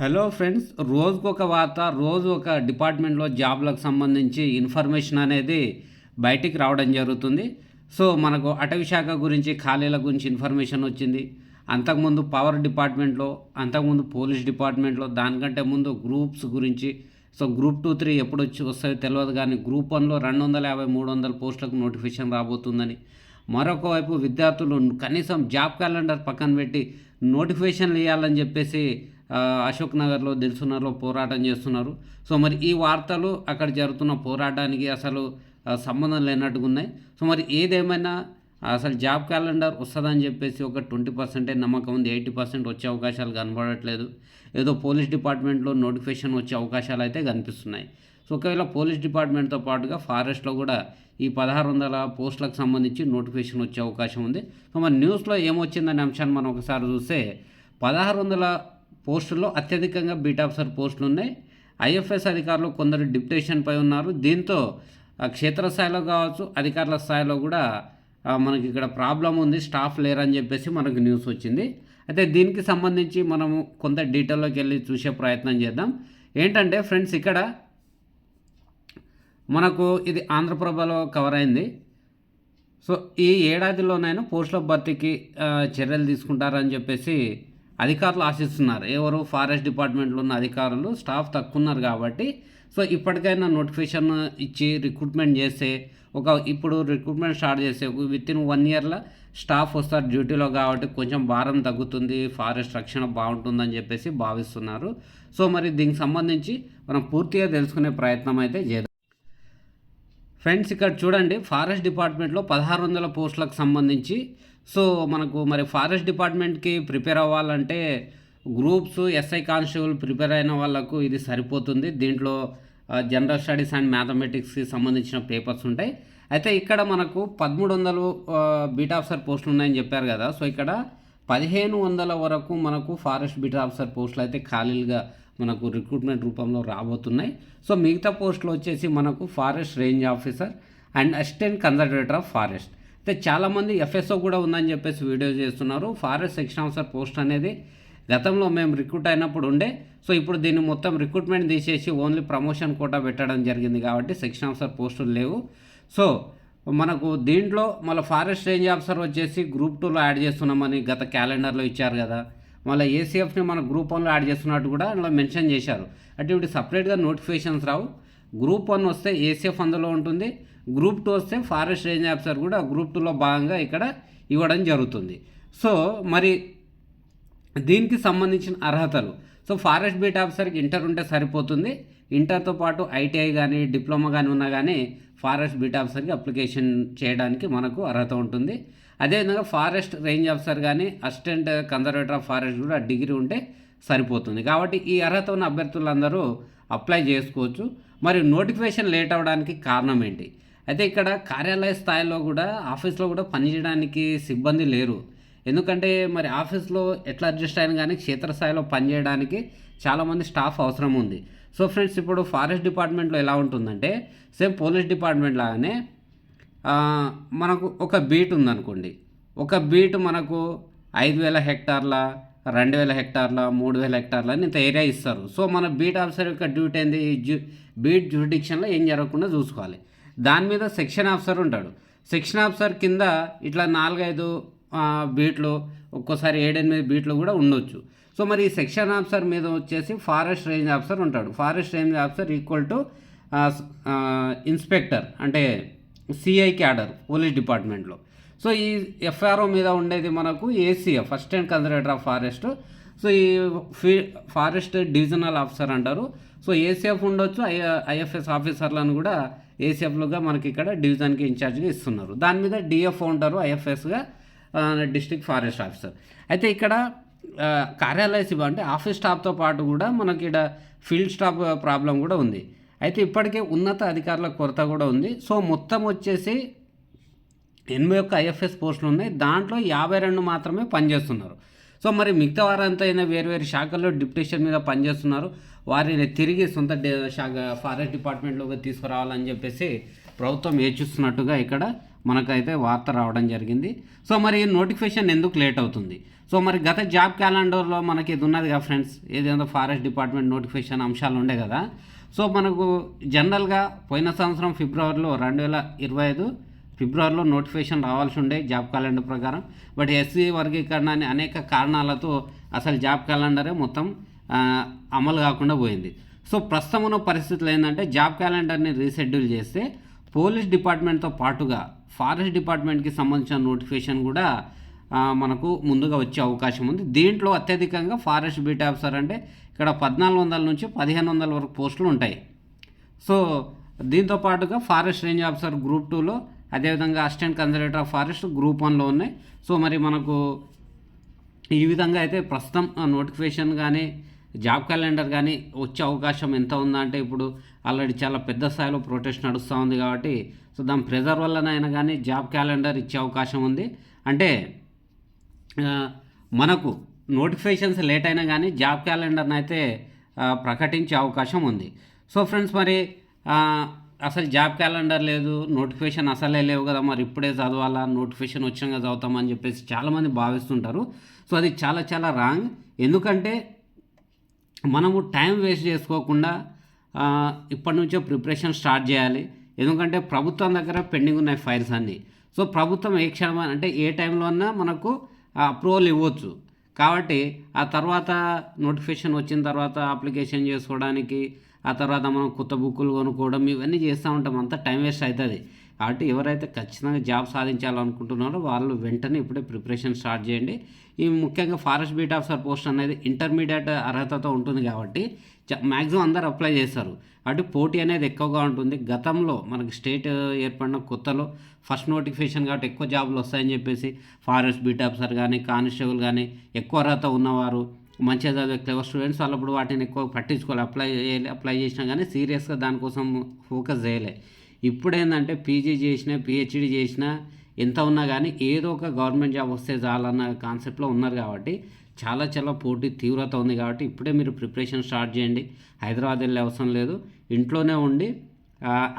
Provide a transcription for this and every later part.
Hello friends రోజుకు ఒక వార్త రోజు ఒక డిపార్ట్మెంట్లో జాబ్లకు సంబంధించి ఇన్ఫర్మేషన్ అనేది బయటికి రావడం జరుగుతుంది. సో మనకు అటవీ శాఖ గురించి ఖాళీల గురించి ఇన్ఫర్మేషన్ వచ్చింది. అంతకుముందు పవర్ డిపార్ట్మెంట్లో అంతకుముందు పోలీస్ డిపార్ట్మెంట్లో దానికంటే ముందు గ్రూప్స్ గురించి సో గ్రూప్ టూ త్రీ ఎప్పుడు వచ్చి వస్తాయో తెలియదు కానీ గ్రూప్ వన్లో రెండు వందల యాభై మూడు వందల పోస్టులకు నోటిఫికేషన్ రాబోతుందని. మరొక వైపు విద్యార్థులు కనీసం జాబ్ క్యాలెండర్ పక్కన పెట్టి నోటిఫికేషన్లు ఇవ్వాలని చెప్పేసి అశోక్ నగర్లో దిల్సునర్లో పోరాటం చేస్తున్నారు. సో మరి ఈ వార్తలు అక్కడ జరుగుతున్న పోరాటానికి అసలు సంబంధం లేనట్టుగా ఉన్నాయి సో మరి ఏదేమైనా అసలు జాబ్ క్యాలెండర్ వస్తుందని చెప్పేసి ఒక ట్వంటీ పర్సెంటే నమ్మకం ఉంది. ఎయిటీ పర్సెంట్ వచ్చే అవకాశాలు కనబడట్లేదు. ఏదో పోలీస్ డిపార్ట్మెంట్లో నోటిఫికేషన్ వచ్చే అవకాశాలు అయితే కనిపిస్తున్నాయి. సో ఒకవేళ పోలీస్ డిపార్ట్మెంట్తో పాటుగా ఫారెస్ట్లో కూడా ఈ పదహారు వందల పోస్టులకు సంబంధించి నోటిఫికేషన్ వచ్చే అవకాశం ఉంది. సో మరి న్యూస్లో ఏమొచ్చిందనే అంశాన్ని మనం ఒకసారి చూస్తే పదహారు వందల పోస్టుల్లో అత్యధికంగా బీట్ ఆఫీసర్ పోస్టులు ఉన్నాయి ఐఎఫ్ఎస్ అధికారులు కొందరు డిప్యుటేషన్పై ఉన్నారు. దీంతో క్షేత్రస్థాయిలో కావచ్చు అధికారుల స్థాయిలో కూడా మనకి ఇక్కడ ప్రాబ్లం ఉంది. స్టాఫ్ లేరని చెప్పేసి మనకు న్యూస్ వచ్చింది. అయితే దీనికి సంబంధించి మనము కొంత డీటెయిల్లోకి వెళ్ళి చూసే ప్రయత్నం చేద్దాం. ఏంటంటే ఫ్రెండ్స్ ఇక్కడ మనకు ఇది ఆంధ్రప్రభలో కవర్ అయింది. సో ఈ ఏడాదిలోనైనా పోస్టుల భర్తీకి చర్యలు తీసుకుంటారని చెప్పేసి అధికారులు ఆశిస్తున్నారు. ఎవరు ఫారెస్ట్ డిపార్ట్మెంట్లో ఉన్న అధికారులు స్టాఫ్ తక్కువ ఉన్నారు కాబట్టి. సో ఇప్పటికైనా నోటిఫికేషన్ ఇచ్చి రిక్రూట్మెంట్ చేస్తే ఒక ఇప్పుడు రిక్రూట్మెంట్ స్టార్ట్ చేస్తే విత్ ఇన్ వన్ ఇయర్లో స్టాఫ్ వస్తారు డ్యూటీలో కాబట్టి కొంచెం భారం తగ్గుతుంది ఫారెస్ట్ రక్షణ బాగుంటుందని చెప్పేసి భావిస్తున్నారు. సో మరి దీనికి సంబంధించి మనం పూర్తిగా తెలుసుకునే ప్రయత్నం అయితే చేద్దాం. ఫ్రెండ్స్ ఇక్కడ చూడండి ఫారెస్ట్ డిపార్ట్మెంట్లో పదహారు వందల పోస్టులకు సంబంధించి సో మనకు మరి ఫారెస్ట్ డిపార్ట్మెంట్కి ప్రిపేర్ అవ్వాలంటే గ్రూప్స్ ఎస్ఐ కానిస్టేబుల్ ప్రిపేర్ అయిన వాళ్ళకు ఇది సరిపోతుంది. దీంట్లో జనరల్ స్టడీస్ అండ్ మ్యాథమెటిక్స్కి సంబంధించిన పేపర్స్ ఉంటాయి. అయితే ఇక్కడ మనకు పదమూడు వందలు బీట్ ఆఫీసర్ పోస్టులు ఉన్నాయని చెప్పారు కదా. సో ఇక్కడ పదిహేను వందల వరకు మనకు ఫారెస్ట్ బీట్ ఆఫీసర్ పోస్టులు అయితే ఖాళీలుగా మనకు రిక్రూట్మెంట్ రూపంలో రాబోతున్నాయి. సో మిగతా పోస్టులు వచ్చేసి మనకు forest range officer and assistant conservator of forest. అయితే చాలామంది ఎఫ్ఎస్ఓ కూడా ఉందని చెప్పేసి వీడియో చేస్తున్నారు. ఫారెస్ట్ సెక్షన్ ఆఫీసర్ పోస్ట్ అనేది గతంలో మేము రిక్రూట్ అయినప్పుడు ఉండే. సో ఇప్పుడు దీన్ని మొత్తం రిక్రూట్మెంట్ తీసేసి ఓన్లీ ప్రమోషన్ కోటా పెట్టడం జరిగింది కాబట్టి సెక్షన్ ఆఫీసర్ పోస్టులు లేవు. సో మనకు దీంట్లో మళ్ళీ ఫారెస్ట్ రేంజ్ ఆఫీసర్ వచ్చేసి గ్రూప్ టూలో యాడ్ చేస్తున్నామని గత క్యాలెండర్లో ఇచ్చారు కదా. మళ్ళీ ఏసీఎఫ్ని మన గ్రూప్ వన్లో యాడ్ చేస్తున్నట్టు కూడా అందులో మెన్షన్ చేశారు. అంటే ఇప్పుడు సపరేట్గా నోటిఫికేషన్స్ రావు. గ్రూప్ వన్ వస్తే ఏసీఎఫ్ అందులో ఉంటుంది. గ్రూప్ టూ వస్తే ఫారెస్ట్ రేంజ్ ఆఫీసర్ కూడా గ్రూప్ టూలో భాగంగా ఇక్కడ ఇవ్వడం జరుగుతుంది. సో మరి దీనికి సంబంధించిన అర్హతలు. సో ఫారెస్ట్ బీట్ ఆఫీసర్కి ఇంటర్ ఉంటే సరిపోతుంది. ఇంటర్తో పాటు ఐటీఐ కానీ డిప్లొమా కానీ ఉన్నా కానీ ఫారెస్ట్ బీట్ ఆఫీసర్కి అప్లికేషన్ చేయడానికి మనకు అర్హత ఉంటుంది. అదేవిధంగా ఫారెస్ట్ రేంజ్ ఆఫీసర్ కానీ అసిస్టెంట్ కన్జర్వేటర్ ఆఫ్ ఫారెస్ట్ కూడా డిగ్రీ ఉంటే సరిపోతుంది. కాబట్టి ఈ అర్హత ఉన్న అభ్యర్థులందరూ అప్లై చేసుకోవచ్చు. మరియు నోటిఫికేషన్ లేట్ అవ్వడానికి కారణం ఏంటి? అయితే ఇక్కడ కార్యాలయ స్థాయిలో కూడా ఆఫీస్లో కూడా పనిచేయడానికి సిబ్బంది లేరు. ఎందుకంటే మరి ఆఫీస్లో ఎట్లా అడ్జస్ట్ అయినా కానీ క్షేత్రస్థాయిలో పనిచేయడానికి చాలామంది స్టాఫ్ అవసరం ఉంది. సో ఫ్రెండ్స్ ఇప్పుడు ఫారెస్ట్ డిపార్ట్మెంట్లో ఎలా ఉంటుందంటే సేమ్ పోలీస్ డిపార్ట్మెంట్ లాగానే మనకు ఒక బీట్ ఉందనుకోండి. ఒక బీట్ మనకు ఐదు వేల హెక్టార్ల రెండు వేల హెక్టార్ల మూడు వేల హెక్టార్ల అని ఇంత ఏరియా ఇస్తారు. సో మన బీట్ ఆఫీసర్ యొక్క డ్యూటీ ఏంది? జూ బీట్ జ్యూడిక్షన్లో ఏం జరగకుండా చూసుకోవాలి. దాని మీద సెక్షన్ ఆఫీసర్ ఉంటాడు. సెక్షన్ ఆఫీసర్ కింద ఇట్లా నాలుగైదు బీట్లు ఒక్కోసారి ఏడెనిమిది బీట్లు కూడా ఉండొచ్చు. సో మరి ఈ సెక్షన్ ఆఫీసర్ మీద వచ్చేసి ఫారెస్ట్ రేంజ్ ఆఫీసర్ ఉంటాడు. Forest range officer equal to inspector అంటే సిఐ క్యాడర్ పోలీస్ డిపార్ట్మెంట్లో. సో ఈ ఎఫ్ఆర్ఓ మీద ఉండేది మనకు ACA first and conservator of forest. So ఈ ఫీ ఫారెస్ట్ డివిజనల్ ఆఫీసర్ అంటారు. సో ఏసీఎఫ్ ఉండొచ్చు ఐ ఐఎఫ్ఎస్ ఆఫీసర్లను కూడా ఏసీఎఫ్లుగా మనకి ఇక్కడ డివిజన్కి ఇన్ఛార్జ్గా ఇస్తున్నారు. దాని మీద డిఎఫ్ ఉంటారు ఐఎఫ్ఎస్గా డిస్ట్రిక్ట్ ఫారెస్ట్ ఆఫీసర్. అయితే ఇక్కడ కార్యాలయ సిబ్ అంటే ఆఫీస్ స్టాఫ్తో పాటు కూడా మనకి ఇక్కడ ఫీల్డ్ స్టాఫ్ ప్రాబ్లం కూడా ఉంది. అయితే ఇప్పటికే ఉన్నత అధికారుల కొరత కూడా ఉంది. సో మొత్తం వచ్చేసి ఎనభై ఒక్క ఐఎఫ్ఎస్ పోస్టులు ఉన్నాయి. దాంట్లో యాభై రెండు మాత్రమే పనిచేస్తున్నారు. సో మరి మిగతా వారంతా అయినా వేరు వేరు శాఖల్లో డిప్యూటేషన్ మీద పనిచేస్తున్నారు. వారిని తిరిగి సొంత శాఖ ఫారెస్ట్ డిపార్ట్మెంట్లోకి తీసుకురావాలని చెప్పేసి ప్రభుత్వం ఏచిస్తున్నట్టుగా ఇక్కడ మనకైతే వార్త రావడం జరిగింది. సో మరి నోటిఫికేషన్ ఎందుకు లేట్ అవుతుంది? సో మరి గత జాబ్ క్యాలెండర్లో మనకి ఇది ఉన్నది కదా ఫ్రెండ్స్ ఏదేదో ఫారెస్ట్ డిపార్ట్మెంట్ నోటిఫికేషన్ అంశాలు ఉండే కదా. సో మనకు జనరల్గా పోయిన సంవత్సరం ఫిబ్రవరిలో రెండు వేల ఇరవై ఐదు ఫిబ్రవరిలో నోటిఫికేషన్ రావాల్సి ఉండే జాబ్ క్యాలెండర్ ప్రకారం. బట్ ఎస్సీ వర్గీకరణ అని అనేక కారణాలతో అసలు జాబ్ క్యాలెండరే మొత్తం అమలు కాకుండా పోయింది. సో ప్రస్తుతం ఉన్న పరిస్థితులు ఏంటంటే జాబ్ క్యాలెండర్ని రీషెడ్యూల్ చేస్తే పోలీస్ డిపార్ట్మెంట్తో పాటుగా ఫారెస్ట్ డిపార్ట్మెంట్కి సంబంధించిన నోటిఫికేషన్ కూడా మనకు ముందుగా వచ్చే అవకాశం ఉంది. దీంట్లో అత్యధికంగా ఫారెస్ట్ బీట్ ఆఫీసర్ అంటే ఇక్కడ పద్నాలుగు వందల నుంచి పదిహేను వందల వరకు పోస్టులు ఉంటాయి. సో దీంతో పాటుగా ఫారెస్ట్ రేంజ్ ఆఫీసర్ గ్రూప్ టూలో అదేవిధంగా assistant conservator of forest group వన్లో ఉన్నాయి. సో మరి మనకు ఈ విధంగా అయితే ప్రస్తుతం నోటిఫికేషన్ కానీ జాబ్ క్యాలెండర్ కానీ వచ్చే అవకాశం ఎంత ఉందంటే ఇప్పుడు ఆల్రెడీ చాలా పెద్ద స్థాయిలో ప్రొటెస్ట్ నడుస్తూ ఉంది కాబట్టి సో దాని ప్రెజర్ వల్లనైనా కానీ జాబ్ క్యాలెండర్ ఇచ్చే అవకాశం ఉంది. అంటే మనకు నోటిఫికేషన్స్ లేట్ అయినా కానీ జాబ్ క్యాలెండర్ని అయితే ప్రకటించే అవకాశం ఉంది. సో ఫ్రెండ్స్ మరి అసలు జాబ్ క్యాలెండర్ లేదు నోటిఫికేషన్ అసలే లేవు కదా మరి ఇప్పుడే చదవాలా నోటిఫికేషన్ వచ్చాక చదువుతామని చెప్పేసి చాలామంది భావిస్తుంటారు. సో అది చాలా చాలా రాంగ్ ఎందుకంటే మనము టైం వేస్ట్ చేసుకోకుండా ఇప్పటి నుంచో ప్రిపరేషన్ స్టార్ట్ చేయాలి. ఎందుకంటే ప్రభుత్వం దగ్గర పెండింగ్ ఉన్నాయి ఫైల్స్ అన్నీ. సో ప్రభుత్వం ఏ క్షణం అంటే ఏ టైంలో అన్నా మనకు అప్రూవల్ ఇవ్వచ్చు. కాబట్టి ఆ తర్వాత నోటిఫికేషన్ వచ్చిన తర్వాత అప్లికేషన్ చేసుకోవడానికి ఆ తర్వాత మనం కొత్త బుక్కులు కొనుక్కోవడం ఇవన్నీ చేస్తూ ఉంటాం. అంతా టైం వేస్ట్ అవుతుంది. కాబట్టి ఎవరైతే ఖచ్చితంగా జాబ్ సాధించాలనుకుంటున్నారో వాళ్ళు వెంటనే ఇప్పుడే ప్రిపరేషన్ స్టార్ట్ చేయండి. ఈ ముఖ్యంగా ఫారెస్ట్ బీట్ ఆఫీసర్ పోస్ట్ అనేది ఇంటర్మీడియట్ అర్హతతో ఉంటుంది కాబట్టి మ్యాక్సిమం అందరు అప్లై చేస్తారు అటు పోటీ అనేది ఎక్కువగా ఉంటుంది. గతంలో మనకి స్టేట్ ఏర్పడిన కొత్తలో ఫస్ట్ నోటిఫికేషన్ కాబట్టి ఎక్కువ జాబులు వస్తాయని చెప్పేసి ఫారెస్ట్ బీట్ ఆఫీసర్ కానీ కానిస్టేబుల్ కానీ ఎక్కువ అర్హత ఉన్నవారు మంచిగా చదివే క్లెవర్ స్టూడెంట్స్ వాళ్ళప్పుడు వాటిని ఎక్కువ పట్టించుకోవాలి అప్లై చేయాలి అప్లై చేసినా కానీ సీరియస్గా దానికోసం ఫోకస్ చేయలే. ఇప్పుడు ఏంటంటే పీజీ చేసినా పిహెచ్డి చేసినా ఎంత ఉన్నా కానీ ఏదో ఒక గవర్నమెంట్ జాబ్ వస్తే చాలన్న కాన్సెప్ట్లో ఉన్నారు కాబట్టి చాలా చాలా పోటీ తీవ్రత ఉంది కాబట్టి ఇప్పుడే మీరు ప్రిపరేషన్ స్టార్ట్ చేయండి. హైదరాబాద్ వెళ్ళే అవసరం లేదు. ఇంట్లోనే ఉండి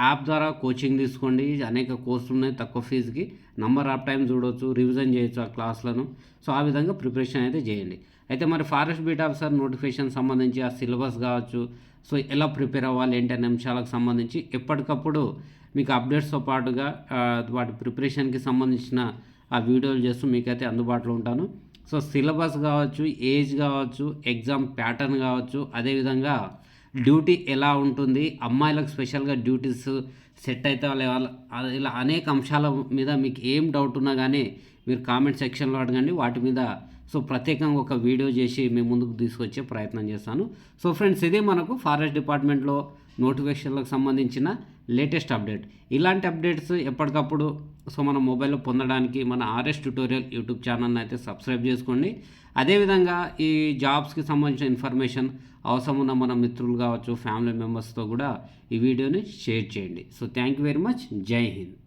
యాప్ ద్వారా కోచింగ్ తీసుకోండి. అనేక కోర్సులు ఉన్నాయి తక్కువ ఫీజుకి. నంబర్ ఆఫ్ టైం చూడవచ్చు రివిజన్ చేయొచ్చు ఆ క్లాస్లను. సో ఆ విధంగా ప్రిపరేషన్ అయితే చేయండి. అయితే మరి ఫారెస్ట్ బీట్ ఆఫీసర్ నోటిఫికేషన్ సంబంధించి ఆ సిలబస్ కావచ్చు. సో ఎలా ప్రిపేర్ అవ్వాలి ఏంటి అనే అంశాలకు సంబంధించి ఎప్పటికప్పుడు మీకు అప్డేట్స్తో పాటుగా వాటి ప్రిపరేషన్కి సంబంధించిన ఆ వీడియోలు చేస్తూ మీకైతే అందుబాటులో ఉంటాను. సో సిలబస్ కావచ్చు ఏజ్ కావచ్చు ఎగ్జామ్ ప్యాటర్న్ కావచ్చు అదేవిధంగా డ్యూటీ ఎలా ఉంటుంది అమ్మాయిలకు స్పెషల్గా డ్యూటీస్ సెట్ అయితే వాళ్ళ ఇలా అనేక అంశాల మీద మీకు ఏం డౌట్ ఉన్నా కానీ మీరు కామెంట్ సెక్షన్లో అడగండి వాటి మీద సో ప్రత్యేకంగా ఒక వీడియో చేసి మేము ముందుకు తీసుకొచ్చే ప్రయత్నం చేస్తాను. సో ఫ్రెండ్స్ ఇది మనకు ఫారెస్ట్ డిపార్ట్మెంట్లో నోటిఫికేషన్లకు సంబంధించిన లేటెస్ట్ అప్డేట్. ఇలాంటి అప్డేట్స్ ఎప్పటికప్పుడు సో మన మొబైల్లో పొందడానికి మన ఆర్ఎస్ ట్యూటోరియల్ యూట్యూబ్ ఛానల్ని అయితే సబ్స్క్రైబ్ చేసుకోండి. అదేవిధంగా ఈ జాబ్స్కి సంబంధించిన ఇన్ఫర్మేషన్ అవసరం ఉన్న మన మిత్రులు కావచ్చు ఫ్యామిలీ మెంబర్స్తో కూడా ఈ వీడియోని షేర్ చేయండి. So thank you very much. జై హింద్.